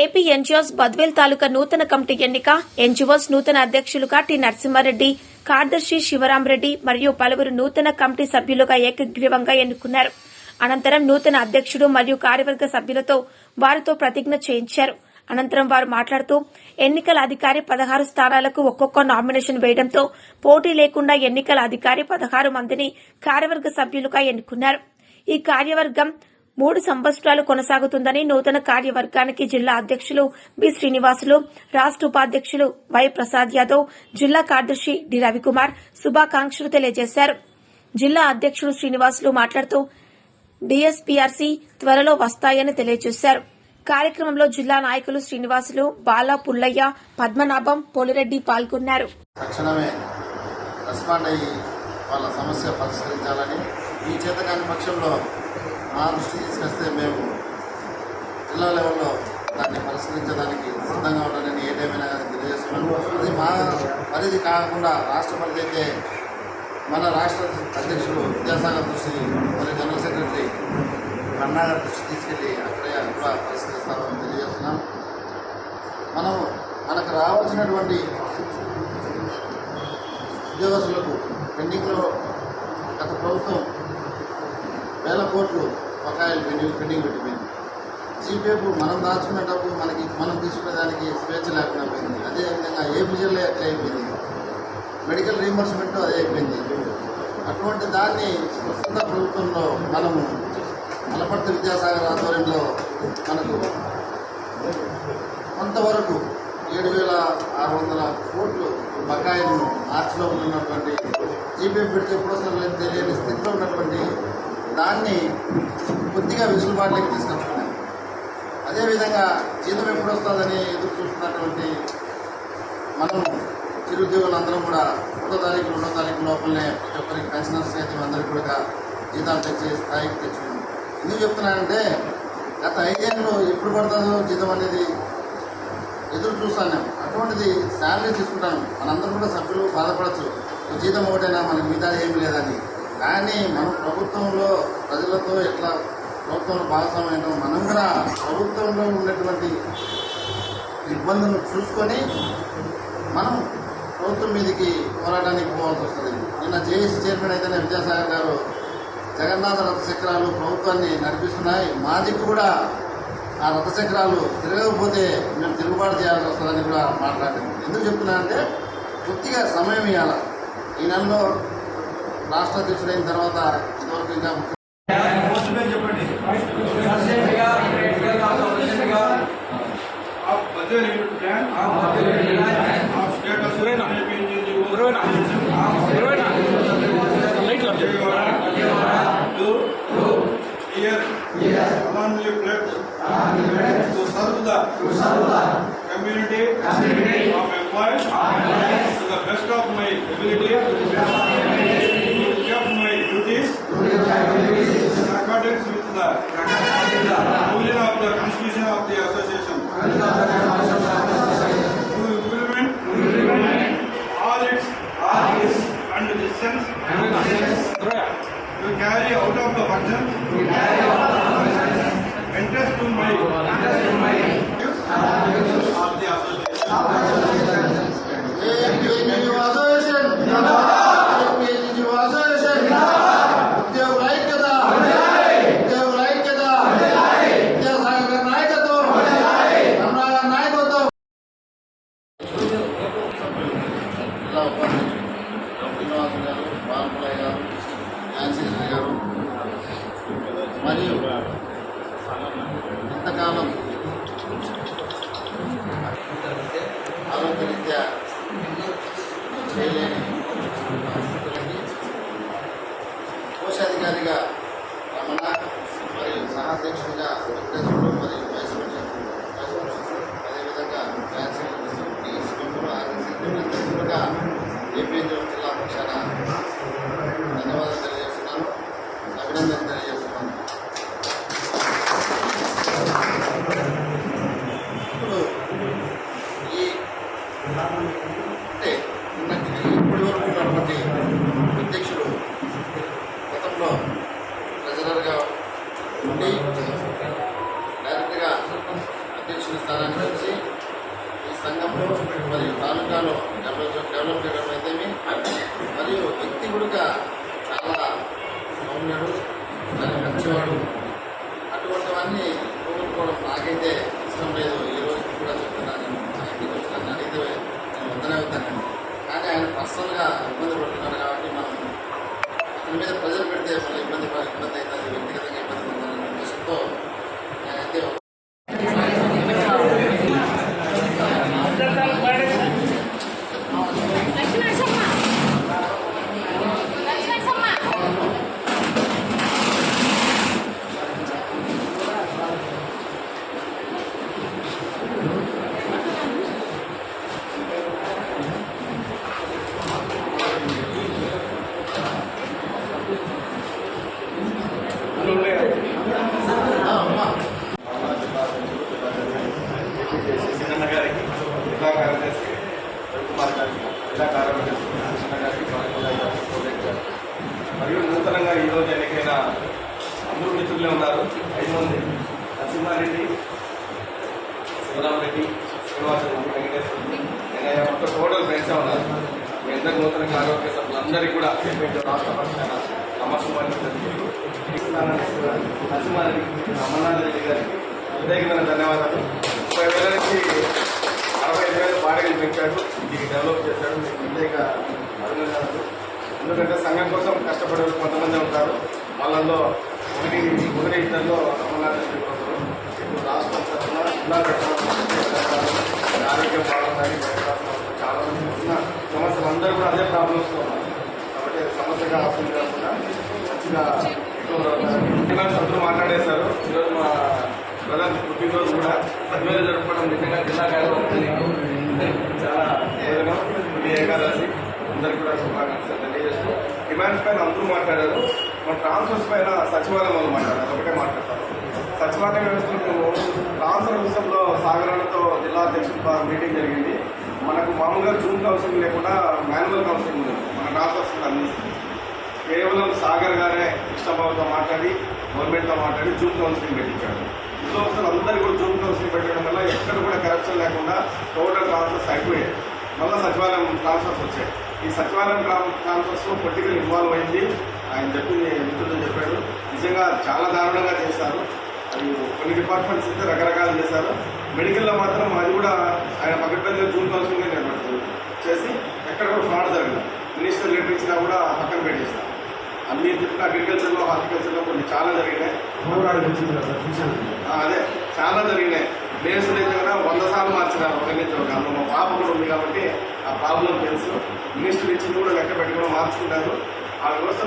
AP NGOs Badvel తాలూకా నూతన committee ఎన్నిక NGOs నూతన అధ్యక్షులుగా టి నరసింహారెడ్డి కార్యదర్శి శివరామరెడ్డి మరియు పలువురు నూతన కమిటీ సభ్యులుగా ఏకగ్రీవంగా ఎన్నుకున్నారు. అనంతరం నూతన అధ్యక్షుడు మరియు కార్యవర్గ సభ్యులతో వారితో ప్రతిజ్ఞ చేయించారు. అనంతరం వారు మాట్లాడుతూ ఎన్నికల అధికారి పదహారు స్థానాలకు ఒక్కొక్క నామినేషన్ వేయడంతో పోటీ లేకుండా ఎన్నికల అధికారి పదహారు మందిని కార్యవర్గ సభ్యులుగా ఎన్నుకున్నారు. ఈ కార్యవర్గం మూడు సంవత్సరాలు కొనసాగుతుందని నూతన కార్యవర్గానికి జిల్లా అధ్యక్షులు బి శ్రీనివాసులు రాష్ట ఉపాధ్యక్షులు వై ప్రసాద్ యాదవ్ జిల్లా కార్యదర్శి డి రవికుమార్ శుభాకాంక్షలు తెలియజేశారు. జిల్లా అధ్యక్షుడు శ్రీనివాసులు మాట్లాడుతూ డీఎస్పీఆర్సీ త్వరలో వస్తాయని తెలియజేశారు. కార్యక్రమంలో జిల్లా నాయకులు శ్రీనివాసులు బాలా పుల్లయ్య పద్మనాభం పోలిరెడ్డి పాల్గొన్నారు. తక్షణమే రెస్పాండ్ అయ్యి వాళ్ళ సమస్య పరిష్కరించాలని ఈ చేత కాని పక్షంలో మా దృష్టి తీసుకొస్తే మేము జిల్లా లెవెల్లో దాన్ని పరిశీలించడానికి సిద్ధంగా ఉండాలని ఏదేమైనా టైమైనా తెలియజేస్తున్నాం. అది మా పరిధి కాకుండా రాష్ట్ర పరిధి అయితే మన రాష్ట్ర అధ్యక్షుడు విద్యాసాగర్ దృష్టి మరి జనరల్ సెక్రటరీ అన్నా దృష్టి తీసుకెళ్ళి అక్కడే కూడా పరిశీలిస్తామని తెలియజేస్తున్నాం. మనం మనకు రావాల్సినటువంటి ఉద్యోగస్తులకు పెండింగ్లో గత ప్రభుత్వం వేల కోట్లు బకాయిలు పెండింగ్ పెండింగ్ పెట్టిపోయింది. జీపీఎఫ్ మనం దాచుకునేటప్పుడు డబ్బు మనకి మనం తీసుకునేదానికి స్వేచ్ఛ లేకుండా పోయింది. అదేవిధంగా ఏపీజీలో ఎట్లా అయిపోయింది. మెడికల్ రీంబర్స్మెంట్ అదే అయిపోయింది. అటువంటి దాన్ని ప్రస్తుత ప్రభుత్వంలో మనము మలపర్తి విద్యాసాగర్ ఆధ్వర్యంలో మనకు కొంతవరకు ఏడు వేల ఆరు వందల కోట్లు బకాయిలను మార్చిలో ఉన్నటువంటి జీపీఎఫ్ పెడితే ఎప్పుడు తెలియని స్థితిలో ఉన్నటువంటి దాన్ని కొద్దిగా వెసులుబాటులోకి తీసుకొచ్చుకున్నాం అదేవిధంగా జీతం ఎప్పుడు వస్తుందని ఎదురు చూస్తున్నటువంటి మనం చిరుద్యోగులందరం కూడా ఒకటో తారీఖు రెండో తారీఖు లోపలనే ప్రతి ఒక్కరికి పెన్షనర్స్ అయితే అందరికీ కూడా జీతాలు తెచ్చే స్థాయికి తెచ్చుకున్నాం. ఎందుకు చెప్తున్నానంటే గత ఐదేళ్ళు ఎప్పుడు పడుతుందో జీతం అనేది ఎదురు చూస్తాను అటువంటిది శాలరీ తీసుకుంటాను. మనందరం కూడా సభ్యులు బాధపడచ్చు. జీతం ఒకటైనా? మనకి మిగతాది ఏమి లేదని. కానీ మనం ప్రభుత్వంలో ప్రజలతో ఎట్లా ప్రభుత్వంలో భాగస్వామ్యం మనం కూడా ప్రభుత్వంలో ఉన్నటువంటి ఇబ్బందులను చూసుకొని మనం ప్రభుత్వం మీదకి పోరాటానికి పోవాల్సి వస్తుంది. నిన్న జేఏసీ చైర్మన్ అయితేనే విద్యాసాగర్ గారు జగన్నాథ రథచక్రాలు ప్రభుత్వాన్ని నడిపిస్తున్నాయి. మా దిక్కు కూడా ఆ రథచక్రాలు తిరగకపోతే మేము తిరుగుబాటు చేయాల్సి వస్తుందని కూడా మాట్లాడాము ఎందుకు చెప్తున్నానంటే పూర్తిగా సమయం ఇవ్వాలి. ఈ నెలలో రాష్ట్ర అధ్యక్షుడైన తర్వాత ఇంతవరకు ఇంకా చెప్పండి to serve the community, community of employees, of employees to the best of my ability, to the best of my ability. In accordance with the ruling of the constitution of the association RSC అధ్యక్షుడిగా AP జిల్లా పక్షాన ధన్యవాదాలు తెలియజేస్తున్నాను. అభినందనలు తెలియజేస్తున్నాను. ఇప్పుడు ఈ అంటే నిన్నటికి ఇప్పటి వరకు ఉన్నటువంటి అధ్యక్షుడు గతంలో ట్రెజరర్గా ఉండి డైరెక్ట్గా అధ్యక్షుడి స్థానానికి వచ్చి ఈ సంఘంలో జిల్లాలో డెవలప్ డెవలప్ చేయడం అయితే మరియు వ్యక్తి కూడా చాలా బాగున్నాడు చాలా మంచివాడు. అటువంటివన్నీ కోరుకోవడం నాకైతే ఇష్టం లేదు. ఈ రోజు కూడా చెప్తున్నాను ఇంటికి నేను వందనే అవుతాను. కానీ ఆయన పర్సనల్గా ఇబ్బంది పడుతున్నారు కాబట్టి మనం అతని మీద ప్రజలు పెడితే మన ఇబ్బంది ఇబ్బంది అవుతుంది వ్యక్తిగతంగా ఇబ్బంది పడుతున్న ఉద్దేశంతో జిల్లా గారికి బాలకుమార్ గారికి కోటేష్ గారికి మరియు నూతనంగా ఈ రోజు ఎన్నికైన అందరూ మిత్రులే ఉన్నారు. ఐదు మంది. నరసింహారెడ్డి శివరామరెడ్డి శ్రీనివాసరెడ్డి వెంకటేశ్వర నేను మొత్తం టోటల్ ఫ్రెండ్సే ఉన్నారు. మీ అందరి నూతనంగా ఆరోగ్య సభ్యులందరికీ కూడా రాష్ట్ర పక్షాన నమస్కారం నరసింహారెడ్డి అమర్నాథ్ రెడ్డి గారికి ప్రత్యేకమైన ధన్యవాదాలు. ముప్పై వేల నుంచి అరవై ఐదు వేల బాడీలు పెట్టాడు ఇది డెవలప్ చేశాడు మీకు ప్రత్యేక అభినందనలు. ఎందుకంటే సంఘం కోసం కష్టపడే కొంతమంది ఉంటారు. వాళ్ళల్లో ఒకటి ఒకటి ఇద్దరిలో అమర్నాథ్ రెడ్డి ఒకరు ఇప్పుడు రాష్ట్రం తరఫున జిల్లా తరఫున ఆరోగ్యం బాగుందని చాలా మంది ఉన్న సమస్యలు అందరూ కూడా అదే ప్రాబ్లమ్స్ ఉన్నారు. కాబట్టి సమస్యగా అవసరం కాకుండా మంచిగా ఎక్కువ అందరూ మాట్లాడేశారు. బ్రదర్ పుట్టినరోజు కూడా పదివేలు జరుపుకోవడం నిజంగా జిల్లా కార్యక్రమం చాలా ప్రయోజనం ఇది ఏకాదశి అందరికీ కూడా శుభాకాంక్షలు తెలియజేస్తూ డిమాండ్స్ పైన అందరూ మాట్లాడారు. మన ట్రాన్స్ఫర్స్ పైన సచివాలయం వాళ్ళు మాట్లాడారు. ఒకటే మాట్లాడతారు సచివాలయ వ్యవస్థలో ట్రాన్స్ఫర్ విషయంలో సాగరాలతో జిల్లా అధ్యక్షులతో మీటింగ్ జరిగింది. మనకు మామూలుగా జూన్ కౌన్సిలింగ్ లేకుండా మాన్యువల్ కౌన్సిలింగ్ ఉంది. మన ట్రాన్స్ఫర్స్ అన్ని కేవలం సాగర్ గారే కృష్ణబాబుతో మాట్లాడి గవర్నమెంట్తో మాట్లాడి జూమ్ కౌన్సిలింగ్ పెట్టించాడు ఇందులో అసలు అందరికీ కూడా జూమ్ కౌన్సిల్ పెట్టడం వల్ల ఎక్కడ కూడా కరప్షన్ లేకుండా టోటల్ ట్రాన్స్ఫర్స్ అయిపోయాయి. మళ్ళీ సచివాలయం ట్రాన్స్ఫర్స్ వచ్చాయి. ఈ సచివాలయం ట్రాన్స్ఫర్స్లో పొలిటికల్ ఇన్వాల్వ్ అయింది. ఆయన చెప్పింది మిత్రులు చెప్పాడు. నిజంగా చాలా దారుణంగా చేశారు. అది కొన్ని డిపార్ట్మెంట్స్ అయితే రకరకాలు చేశారు. మెడికల్లో మాత్రం అది కూడా ఆయన పక్కన జూన్ కౌన్సిలింగ్ నిలబడుతుంది చేసి ఎక్కడ కూడా ఫ్రాడ్ జరగదు మినిస్టర్ లెటర్ ఇచ్చినా కూడా పక్కన పెట్టేస్తారు అన్ని చెప్పిన అగ్రికల్చర్లో హార్టికల్చర్లో కొన్ని చాలా జరిగినాయి. అదే చాలా జరిగినాయి. ప్లేస్ అయితే కూడా వంద సార్లు మార్చినారు ఒక నుంచి ఒక అందులో మా పాప కూడా ఉంది కాబట్టి ఆ ప్రాబ్లం తెలుసు. మినిస్టర్ ఇచ్చింది కూడా లెక్క పెట్టుకుని మార్చుకుంటారు. ఆ వ్యవస్థ